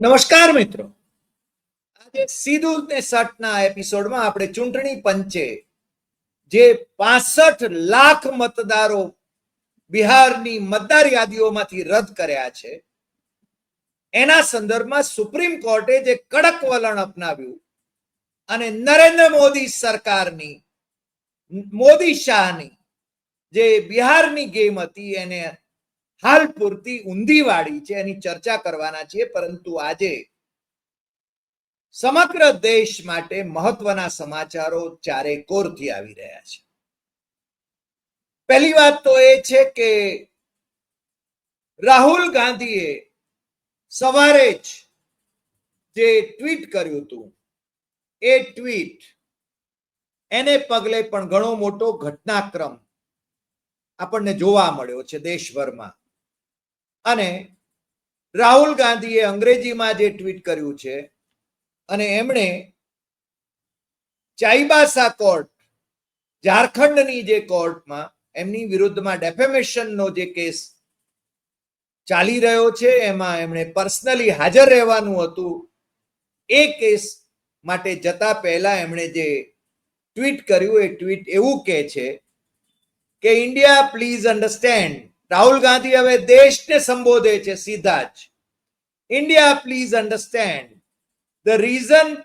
નમસ્કાર મિત્રો. આજે સીધું ને સટના એપિસોડમાં આપણે ચૂંટણી પંચે જે પાસઠ લાખ મતદારો બિહારની મતદાર યાદીઓમાંથી રદ કર્યા છે, એના સંદર્ભમાં સુપ્રીમ કોર્ટે જે કડક વલણ અપનાવ્યું અને નરેન્દ્ર મોદી સરકારની, મોદી શાહની જે બિહારની ગેમ હતી એને હાલ પૂરતી ઊંધી વાળી છે, એની ચર્ચા કરવાના છીએ, પરંતુ આજે સમગ્ર દેશ માટે મહત્વના સમાચારો ચારે કોરથી આવી રહ્યા છે. પહેલી વાત તો એ છે કે રાહુલ ગાંધીએ સવારે જ જે ટ્વીટ કર્યું હતું, એ ટ્વીટ એને પગલે પણ ઘણો મોટો ઘટનાક્રમ આપણને જોવા મળ્યો છે દેશભરમાં. અને રાહુલ ગાંધીએ અંગ્રેજીમાં જે ટ્વીટ કર્યું છે, અને એમણે ચાઈબાસા કોર્ટ, ઝારખંડની જે કોર્ટમાં એમની વિરુદ્ધમાં ડેફેમેશનનો જે કેસ ચાલી રહ્યો છે, એમાં એમણે પર્સનલી હાજર રહેવાનું હતું. એ કેસ માટે જતા પહેલા એમણે જે ટ્વીટ કર્યું, એ ટ્વીટ એવું કહે છે કે, India, please understand Rahul Gandhi હવે દેશને સંબોધે છે સીધા જ India please understand the reason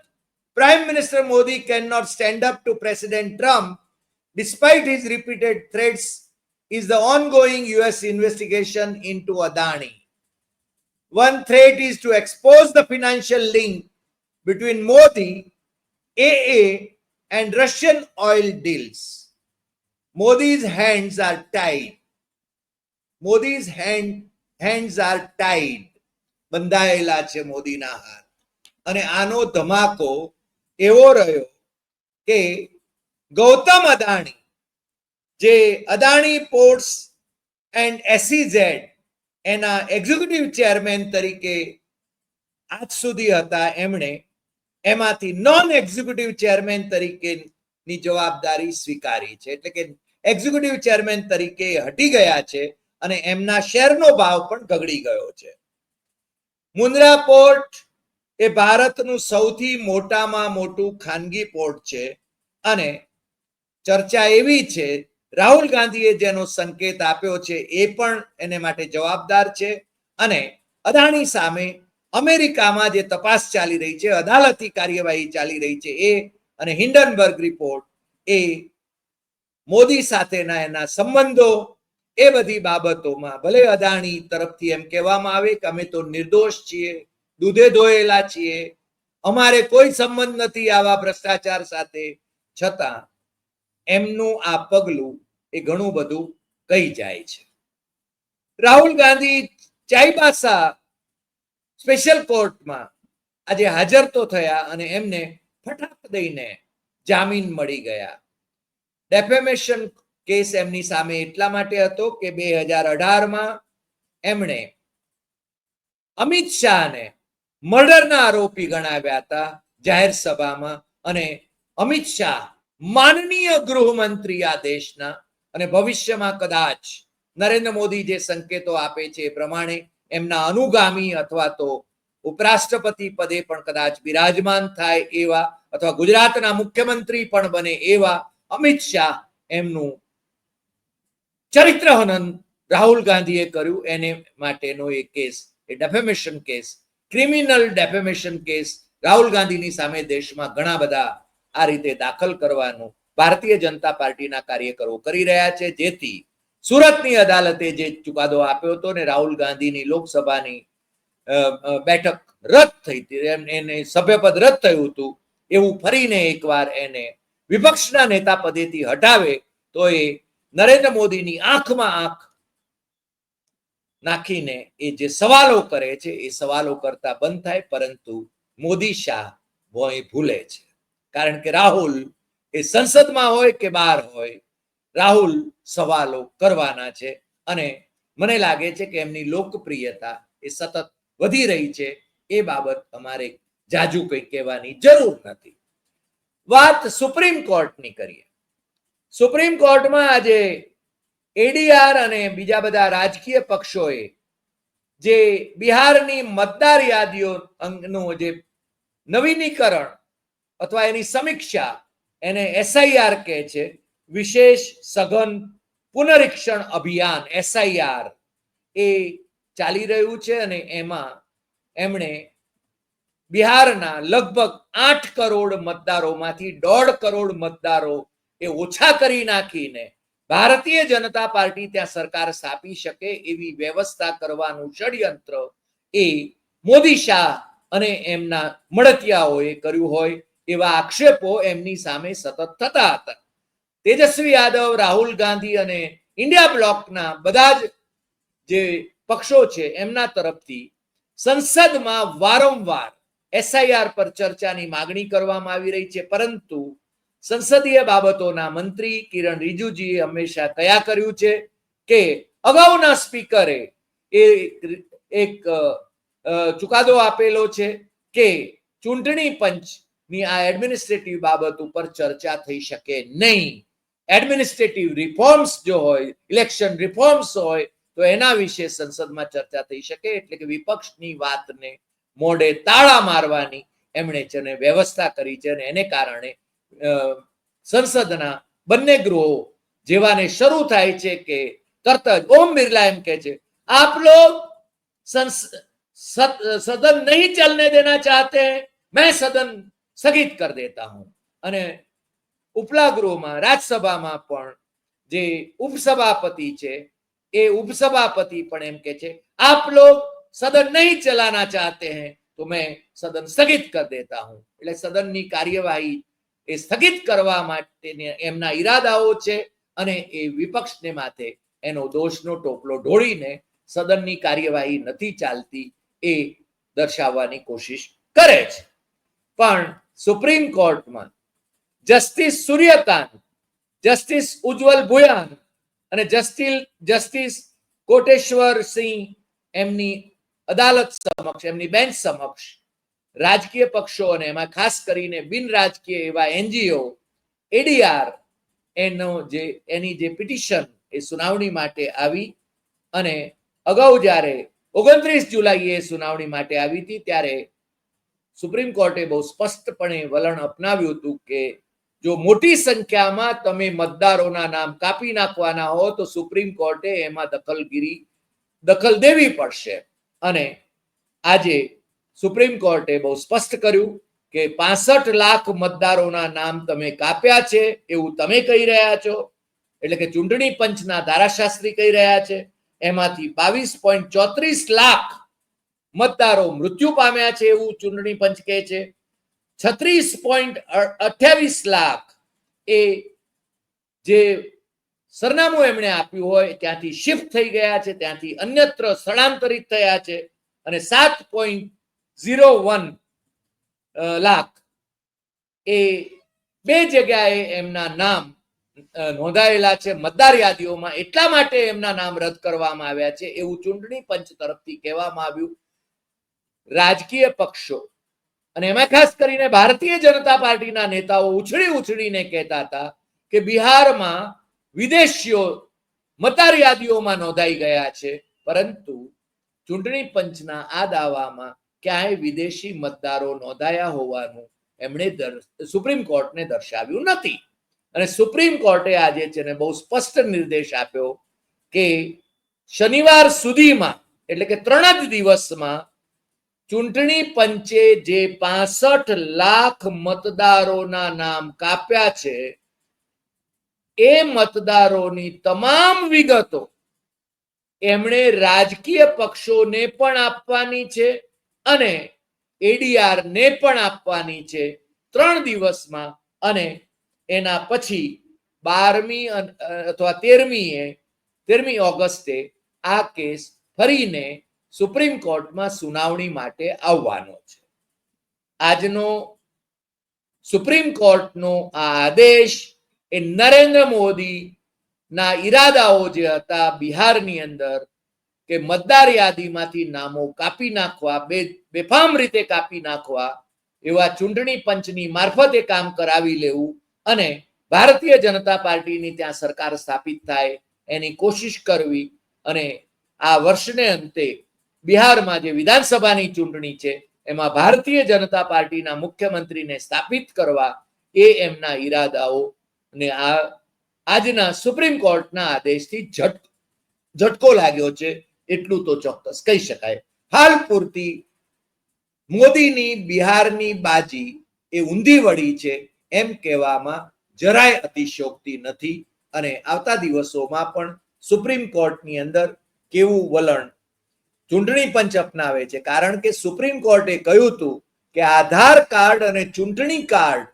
prime minister Modi can not stand up to president Trump despite his repeated threats is the ongoing US investigation into Adani. One threat is to expose the financial link between Modi, AA, and Russian oil deals. Modi's hands are tied. Modi's hand, hands are tied. બંધાયેલા છે મોદીના હાથ. અને આનો ધમાકો એવો રહ્યો કે ગૌતમ અદાણી, જે અદાણી પોર્ટ્સ એન્ડ એસીઝેડ એના એક્ઝિક્યુટિવ ચેરમેન તરીકે આજ સુધી હતા એમણે એમાંથી નોન એક્ઝિક્યુટિવ ચેરમેન તરીકેની જવાબદારી સ્વીકારી છે. એટલે કે એક્ઝિક્યુટિવ ચેરમેન તરીકે હટી ગયા છે. અને એમના શેરનો ભાવ પણ ગગડી ગયો છે. મુન્દ્રા પોર્ટ એ ભારતનું સૌથી મોટામાં મોટું ખાનગી પોર્ટ છે અને ચર્ચા એવી છે, રાહુલ ગાંધીએ જેનો સંકેત આપ્યો છે એ પણ એને માટે જવાબદાર છે અને અદાણી સામે અમેરિકામાં જે તપાસ ચાલી રહી છે અદાલતી કાર્યવાહી ચાલી રહી છે એ અને હિન્ડનબર્ગ રિપોર્ટ એ મોદી સાથેના એના સંબંધો એ બધી બાબતોમાં ભલે અદાણી તરફથી એમ કહેવામાં આવે કે અમે તો નિર્દોષ છીએ, દૂધે ધોયેલા છીએ, અમારે કોઈ સંબંધ નથી આવા ભ્રષ્ટાચાર સાથે. છતાં એમનું આ પગલું એ ઘણું બધું કહી જાય છે. રાહુલ ગાંધી ચાઈબાસા સ્પેશિયલ કોર્ટમાં આજે હાજર તો થયા અને એમને ફટાક દઈને જામીન મળી ગયા. ડેફેમેશન કેસ એમની સામે એટલા માટે હતો કે બે હજાર અઢારમાં એમણે અમિત શાહને મર્ડરના આરોપી ગણાવ્યા હતા જાહેર સભામાં અને અમિત શાહ માનનીય ગૃહમંત્રી આ દેશના અને ભવિષ્યમાં કદાચ નરેન્દ્ર મોદી જે સંકેતો આપે છે એ પ્રમાણે એમના અનુગામી અથવા તો ઉપરાષ્ટ્રપતિ પદે પણ કદાચ બિરાજમાન થાય એવા અથવા ગુજરાતના મુખ્યમંત્રી પણ બને એવા અમિત શાહ એમનું ચરિત્ર હનન રાહુલ ગાંધીએ કર્યું એને માટેનો એ કેસ, એ defamation case criminal defamation case Rahul ગાંધીની સામે દેશમાં ઘણા બધા આ રીતે દાખલ કરવાનું ભારતીય જનતા પાર્ટીના કાર્યકરો કરી રહ્યા છે. જેથી સુરતની અદાલતે જે ચુકાદો આપ્યો હતો ને રાહુલ ગાંધીની લોકસભાની બેઠક રદ થઈ હતી એને સભ્યપદ રદ થયું હતું, એવું ફરીને એકવાર એને વિપક્ષના નેતા પદેથી હટાવે તો એ નરેન્દ્ર મોદીની આંખમાં આંખ નાખીને એ જે સવાલો કરે છે, એ સવાલો કરતા બંધ થાય, પરંતુ મોદી શાહ ભોય ભૂલે છે. કારણ કે રાહુલ એ સંસદમાં હોય કે બહાર હોય, રાહુલ સવાલો કરવાના છે અને મને લાગે છે કે એમની લોકપ્રિયતા એ સતત વધી રહી છે, એ બાબત અમારે જાજુ કંઈ કહેવાની જરૂર નથી. વાત સુપ્રીમ કોર્ટની કરીએ. સુપ્રીમ કોર્ટમાં આજે એડીઆર અને બીજા બધા રાજકીય પક્ષોએ જે બિહારની મતદાર યાદીઓ અંગનું જે નવીનીકરણ અથવા એની સમીક્ષા એને એસઆઈઆર કહે છે, વિશેષ સઘન પુનરીક્ષણ અભિયાન એસઆઈઆર એ ચાલી રહ્યું છે અને એમાં એમણે બિહારના લગભગ આઠ કરોડ મતદારોમાંથી દોઢ કરોડ મતદારો એ ઓછા કરી નાખીને ભારતીય જનતા પાર્ટી ત્યાં સરકાર સ્થાપી શકે એવી વ્યવસ્થા કરવાનું ષડયંત્ર એ મોદી શાહ અને એમના મળતિયાઓએ કર્યું હોય એવા આક્ષેપો એમની સામે સતત થતા હતા. તેજસ્વી યાદવ, રાહુલ ગાંધી અને ઇન્ડિયા બ્લોકના બધા જ જે પક્ષો છે એમના તરફથી સંસદમાં વારંવાર એસઆઈઆર પર ચર્ચાની માગણી કરવામાં આવી રહી છે, પરંતુ સંસદીય બાબતોના મંત્રી કિરણ રિજુજીએ હંમેશા કયા કર્યું છે કે અગાઉના સ્પીકરે એ એક ચુકાદો આપેલો છે કે ચૂંટણી પંચની આ એડમિનિસ્ટ્રેટિવ બાબત ઉપર ચર્ચા થઈ શકે નહીં. એડમિનિસ્ટ્રેટિવ રિફોર્મ્સ જો હોય, ઇલેક્શન રિફોર્મ્સ હોય, તો એના વિશે સંસદમાં ચર્ચા થઈ શકે એટલે કે વિપક્ષની વાતને મોઢે તાળા મારવાની એમણે છે ને વ્યવસ્થા કરી છે અને એને કારણે સંસદના બંને ગૃહો જેવાને શરૂ થાય છે કે તરત ઓમ બિરલા એમ કહે છે, આપ લોગ સદન નહીં ચલને દેના ચાહતે મેં સદન સ્થગિત કરી દેતા હું. અને ઉપલા ગૃહમાં રાજ્યસભામાં પણ જે ઉપસભાપતિ છે, એ ઉપસભાપતિ પણ એમ કે છે, આપ લોગ સદન નહીં ચલાના ચાહતે હૈ, તો મેં સદન સ્થગિત કરી દેતા હું. એટલે સદનની કાર્યવાહી એ સ્થગિત કરવા માટે એમના ઈરાદાઓ છે અને એ વિપક્ષને માથે એનો દોષનો ટોપલો ઢોળીને સદનની કાર્યવાહી નથી ચાલતી એ દર્શાવવાની કોશિશ કરે છે. પણ સુપ્રીમ કોર્ટમાં જસ્ટિસ સૂર્યકાંત, જસ્ટિસ ઉજ્જવલ ભુયાન અને જસ્ટિસ જસ્ટિસ કોટેશ્વર સિંહ એમની અદાલત સમક્ષ, એમની બેન્ચ સમક્ષ રાજકીય પક્ષો અને એમાં ખાસ કરીને બિન રાજકીય એવા એનજીઓ એડીઆર એનો જે, એની જે પિટિશન એ સુનાવણી માટે આવી અને અગાઉ જ્યારે ઓગણત્રીસ જુલાઈએ સુનાવણી માટે આવી હતી, ત્યારે સુપ્રીમ કોર્ટે બહુ સ્પષ્ટપણે વલણ અપનાવ્યું હતું કે જો મોટી સંખ્યામાં તમે મતદારોના નામ કાપી નાખવાના હો, તો સુપ્રીમ કોર્ટે એમાં દખલગીરી, દખલ દેવી પડશે. અને આજે સુપ્રીમ કોર્ટે બહુ સ્પષ્ટ કર્યું કે પાસઠ લાખ મતદારોના નામ તમે કાપ્યા છે એવું તમે કહી રહ્યા છો. એટલે કે ચૂંટણી પંચના ધારાશાસ્ત્રી કહી રહ્યા છે. એમાંથી બાવીસ પોઈન્ટ ચોત્રીસ લાખ મતદારો મૃત્યુ પામ્યા છે એવું ચૂંટણી પંચ કહે છે. છત્રીસ પોઈન્ટ અઠ્યાવીસ લાખ એ જે સરનામું એમણે આપ્યું હોય ત્યાંથી શિફ્ટ થઈ ગયા છે. ત્યાંથી અન્યત્ર સ્થળાંતરિત થયા છે. અને સાત પોઈન્ટ ઝીરો વન લાખ. એ બે જગ્યાએ એમના નામ નોંધાયેલા છે. મતદાર યાદીઓમાં એટલા માટે એમના નામ રદ કરવામાં આવ્યા છે. એવું ચૂંટણી પંચ તરફથી કહેવામાં આવ્યું. રાજકીય પક્ષો અને એમાં ખાસ કરીને ભારતીય જનતા પાર્ટીના નેતાઓ ઉછળી ઉછળીને કહેતા હતા કે બિહારમાં વિદેશીઓ મતદાર યાદીઓમાં નોંધાઈ ગયા છે. પરંતુ ચૂંટણી પંચના આ દાવામાં ક્યાંય વિદેશી મતદારો નોંધાયા હોવાનું એમણે સુપ્રીમ કોર્ટને દર્શાવ્યું નથી. અને સુપ્રીમ કોર્ટે આજે છે ને બહુ સ્પષ્ટ નિર્દેશ આપ્યો કે શનિવાર સુધીમાં, એટલે કે ત્રણ જ દિવસમાં, ચૂંટણી પંચે જે પાસઠ લાખ મતદારોના નામ કાપ્યા છે, એ મતદારોની તમામ વિગતો એમણે રાજકીય પક્ષોને પણ આપવાની છે. અને એડીઆર ને પણ આપવાની છે ત્રણ દિવસમાં અને એના પછી બારમી અથવા તેરમીએ, તેરમી ઓગસ્ટે આ કેસ ફરીને સુપ્રીમ કોર્ટમાં સુનાવણી માટે આવવાનો છે. આજનો સુપ્રીમ કોર્ટનો આ આદેશ એ નરેન્દ્ર મોદી ના ઈરાદાઓ જે હતા બિહારની અંદર કે મતદાર યાદીમાંથી નામો કાપી નાખવા, બે, બેફામ રીતે કાપી નાખવા, એવા ચૂંટણી પંચની મારફતે કામ કરાવી લેવું અને ભારતીય જનતા પાર્ટીની ત્યાં સરકાર સ્થાપિત થાય એની કોશિશ કરવી અને આ વર્ષને અંતે બિહારમાં જે વિધાનસભાની ચૂંટણી છે, એમાં ભારતીય જનતા પાર્ટીના મુખ્યમંત્રીને સ્થાપિત કરવા એ એમના ઈરાદાઓ ને આ, આજના સુપ્રીમ કોર્ટના આદેશથી ઝટકો લાગ્યો છે. એટલું તો ચોક્કસ કહી શકાય. હાલ પૂરતી મોદીની બિહારની બાજી એ ઊંધી વળી છે એમ કહેવામાં જરાય અતિશયોક્તિ નથી અને આવતા દિવસોમાં પણ સુપ્રીમ કોર્ટની અંદર કેવું વલણ ચૂંટણી પંચ અપનાવે છે. કારણ કે સુપ્રીમ કોર્ટે કહ્યું હતું કે આધાર કાર્ડ અને ચૂંટણી કાર્ડ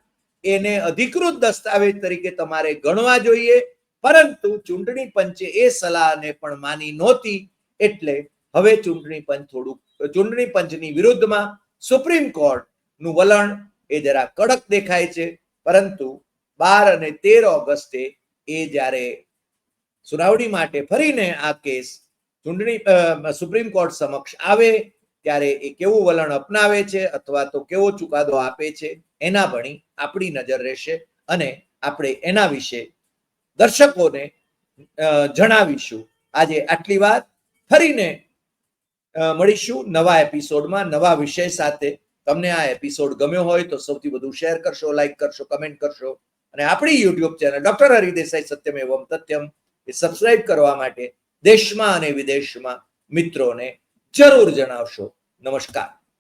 એને અધિકૃત દસ્તાવેજ તરીકે તમારે ગણવા જોઈએ. પરંતુ ચૂંટણી પંચે એ સલાહને પણ માની નહોતી. એટલે હવે ચૂંટણી પંચ થોડુંક, ચૂંટણી પંચની વિરુદ્ધમાં સુપ્રીમ કોર્ટનું વલણ એ જરા કડક દેખાય છે. પરંતુ બાર અને તેર ઓગસ્ટે એ જ્યારે સુનાવણી માટે ફરીને આ કેસ ચૂંટણી સુપ્રીમ કોર્ટ સમક્ષ આવે, ત્યારે એ કેવું વલણ અપનાવે છે અથવા તો કેવો ચુકાદો આપે છે, એના ભણી આપણી નજર રહેશે અને આપણે એના વિશે દર્શકોને જણાવીશું. આજે આટલી વાત. ફરીને મળીશું નવા એપિસોડમાં, નવા વિષય સાથે. તમને આ એપિસોડ ગમ્યો હોય તો સૌથી વધુ શેર કરશો, લાઈક કરશો, કમેન્ટ કરશો. અને આપણી યુટ્યુબ ચેનલ ડોક્ટર હરિદેસાઈ સત્યમ એવમ તથ્યમ એ સબસ્ક્રાઇબ કરવા માટે દેશમાં અને વિદેશમાં મિત્રોને જરૂર જણાવશો. નમસ્કાર.